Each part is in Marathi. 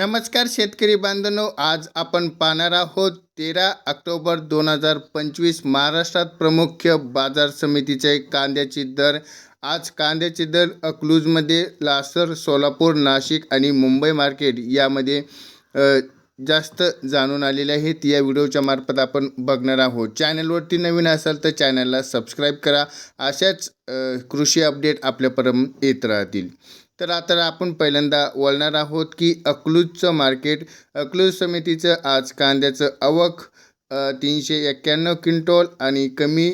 नमस्कार शेतकरी बांधवांनो आज आपण पाहणार आहोत तेरा ऑक्टोबर दोन हजार पंचवीस महाराष्ट्रात प्रमुख बाजार समितीचे कांद्याचे दर. आज कांद्याचे दर अकलूजमध्ये लासर सोलापूर नाशिक आणि मुंबई मार्केट यामध्ये जास्त जाणून आलेले आहेत. या व्हिडिओच्या मार्फत आपण बघणार आहोत. चॅनलवरती नवीन असाल तर चॅनलला सबस्क्राईब करा. अशाच कृषी अपडेट आपल्यापर्यंत येत राहतील. तर आता आपण पहिल्यांदा वळणार आहोत की अकलूजचं मार्केट अकलूज समितीचं आज कांद्याचं आवक तीनशे एक्क्याण्णव क्विंटॉल आणि कमी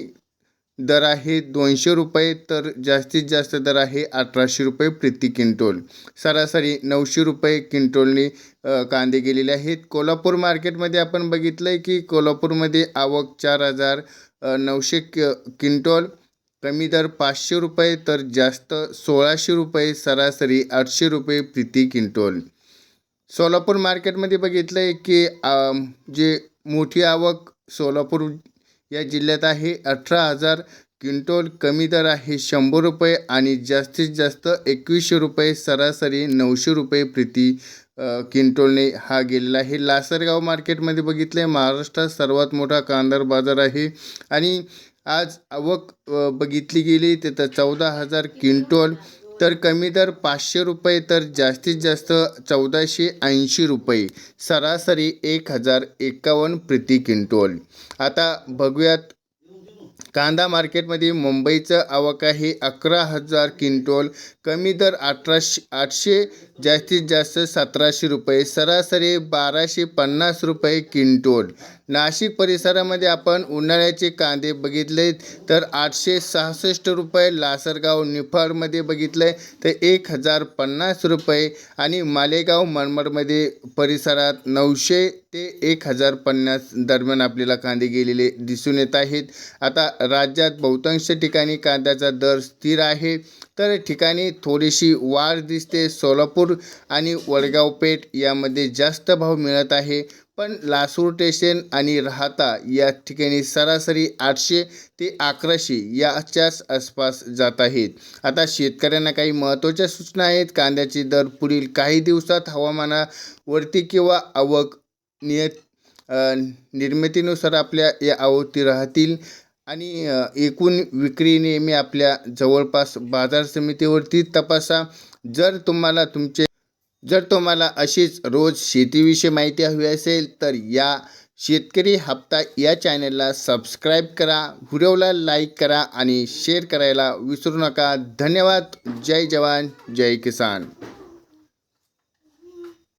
दर आहे दोनशे रुपये तर जास्तीत जास्त दर आहे अठराशे रुपये प्रति क्विंटोल. सरासरी नऊशे रुपये क्विंटोलने कांदे गेलेले आहेत. कोल्हापूर मार्केटमध्ये आपण बघितलं आहे की कोल्हापूरमध्ये आवक चार हजार नऊशे क्विंटॉल कमी दर पाचशे रुपये तर जास्त सोळाशे रुपये सरासरी आठशे रुपये प्रति क्विंटोल सोलापूर मार्केटमध्ये बघितलं आहे की जे मोठी आवक सोलापूर या जिल्ह्यात आहे अठरा हजार क्विंटोल कमी दर आहे शंभर रुपये आणि जास्तीत जास्त एकवीसशे रुपये सरासरी नऊशे रुपये प्रति किंटोलने हा गेलेला आहे. लासरगाव मार्केटमध्ये बघितलं आहे महाराष्ट्रात सर्वात मोठा कांदा बाजार आहे. आणि आज आवक बघितली गेली तर चौदा हजार क्विंटोल तर कमी दर पाचशे रुपये तर जास्तीत जास्त चौदाशे ऐंशी रुपये. सरासरी एक हजार एकावन्न प्रति क्विंटोल आता बघूयात कांदा मार्केटमध्ये मुंबईचं आवक आहे. अकरा हजार क्विंटोल कमी दर अठराशे आठशे जास्तीत जास्त सतराशे रुपये सरासरी बाराशे पन्नास रुपये क्विंटोल. नाशिक परिसरामध्ये आपण उन्हाळ्याचे कांदे बघितले तर आठशे सहासष्ट रुपये लासरगाव निफाडमध्ये बघितले तर एक हजार पन्नास रुपये आणि मालेगाव मनमाडमध्ये परिसरात नऊशे ते एक हजार पन्नास दरम्यान आपल्याला कांदे गेलेले दिसून येत आहेत. आता राज्यात बहुतांश ठिकाणी कांद्याचा दर स्थिर आहे तर ठिकाणी थोडीशी वाढ दिसते. सोलापूर आणि वडगाव पेठ यामध्ये जास्त भाव मिळत आहे. पण लासूर स्टेशन आणि राहता या ठिकाणी सरासरी आठशे ते अकराशे याच्याच आसपास जात आहेत. आता शेतकऱ्यांना काही महत्त्वाच्या सूचना आहेत? कांद्याचे दर पुढील काही दिवसात हवामानावरती किंवा आवक नियत निर्मितीनुसार आपल्या या आवती राहतील? आणि एकूण विक्री नेहमी आपल्या जवळपास बाजार समितीवरती तपासा. जर तुम्हाला तुमचे जर तुम्हाला अशीच रोज शेतीविषयी माहिती हवी असेल तर या शेतकरी हप्ता या चॅनलला सबस्क्राईब करा व्हिडिओला लाईक करा आणि शेअर करायला विसरू नका. धन्यवाद. जय जवान. जय किसान.